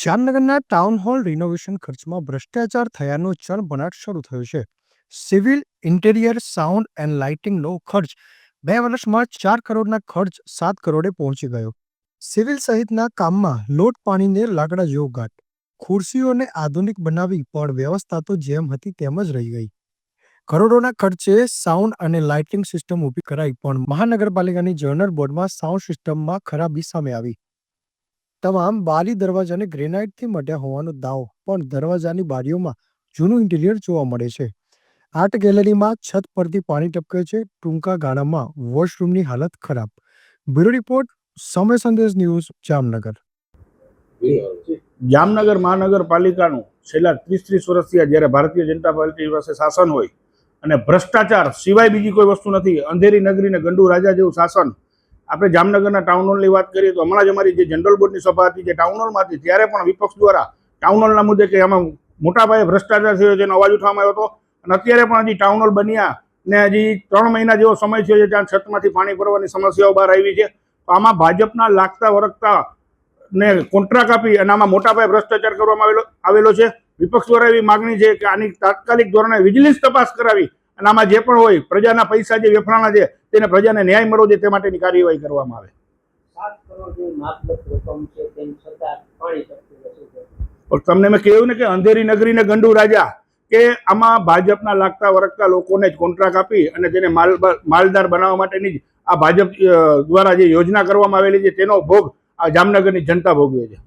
જામનગરના town hall renovation ખર્ચમાં ભ્રષ્ટાચાર થયાનો ચણભણાટ શરૂ થયો છે. સિવિલ ઇન્ટિરિયર, સાઉન્ડ એન્ડ લાઇટિંગનો ખર્ચ બે વર્ષમાં ચાર કરોડના ખર્ચ સાત કરોડે પહોંચી ગયો. સિવિલ સહિતના કામમાં લોટ પાણીને લાકડા જેવો ઘાટ. ખુરશીઓને આધુનિક બનાવી પણ વ્યવસ્થા તો જેમ હતી તેમ જ રહી ગઈ. કરોડોના ખર્ચે સાઉન્ડ અને લાઇટિંગ સિસ્ટમ ઊભી કરાઈ પણ મહાનગરપાલિકાની જર્નલ બોર્ડમાં સાઉન્ડ સિસ્ટમમાં ખરાબી સામે આવી. તમામ બારી દરવાજાને ગ્રેનાઇટથી મઢ્યા હોવાનો દાવો, પણ દરવાજાની બારીઓમાં જૂનું ઇન્ટિરિયર જોવા મળે છે. આર્ટ ગેલેરીમાં છત પરથી પાણી ટપકે છે, ટૂંકા ગાળામાં વોશરૂમની હાલત ખરાબ. બ્યુરો રિપોર્ટ, સમય સંદેશ ન્યૂઝ, જામનગર. જામનગર મહાનગરપાલિકાનું છેલ્લા ત્રીસ ત્રીસ વર્ષથી જ્યારે ભારતીય જનતા પાર્ટી પાસે શાસન હોય અને ભ્રષ્ટાચાર સિવાય બીજી કોઈ વસ્તુ નથી, અંધેરી નગરી ને ગંડુ રાજા જેવું શાસન આપણે જામનગરના ટાઉન હોલની વાત કરીએ તો હમણાં જ અમારી જે જનરલ બોર્ડની સભા હતી, જે ટાઉન હોલમાં હતી ત્યારે પણ વિપક્ષ દ્વારા ટાઉન હોલના મુદ્દે કે આમાં મોટા પાયે ભ્રષ્ટાચાર થયો છે એનો અવાજ ઉઠવામાં આવ્યો હતો. અને અત્યારે પણ હજી ટાઉન હોલ બન્યા ને હજી ત્રણ મહિના જેવો સમય થયો છે ત્યાં છતમાંથી પાણી ભરવાની સમસ્યાઓ બહાર આવી છે. તો આમાં ભાજપના લાગતા વરગતા ને કોન્ટ્રાક્ટ આપી અને આમાં મોટા પાયે ભ્રષ્ટાચાર કરવામાં આવેલો આવેલો છે. વિપક્ષ દ્વારા એવી માગણી છે કે આની તાત્કાલિક ધોરણે વિજિલન્સ તપાસ કરાવી અને આમાં જે પણ હોય પ્રજાના પૈસા જે વેફરાણા છે તેને પ્રજાને ન્યાય મળવો જોઈએ તે માટેની કાર્યવાહી કરવામાં આવે. પાણી તમને મેં કહ્યું ને કે અંધેરી નગરી ને ગંડુ રાજા કે આમાં ભાજપના લાગતા વરગતા લોકોને જ કોન્ટ્રાક્ટ આપી અને તેને માલ માલદાર બનાવવા માટેની જ આ ભાજપ દ્વારા જે યોજના કરવામાં આવેલી છે તેનો ભોગ આ જામનગરની જનતા ભોગવે છે.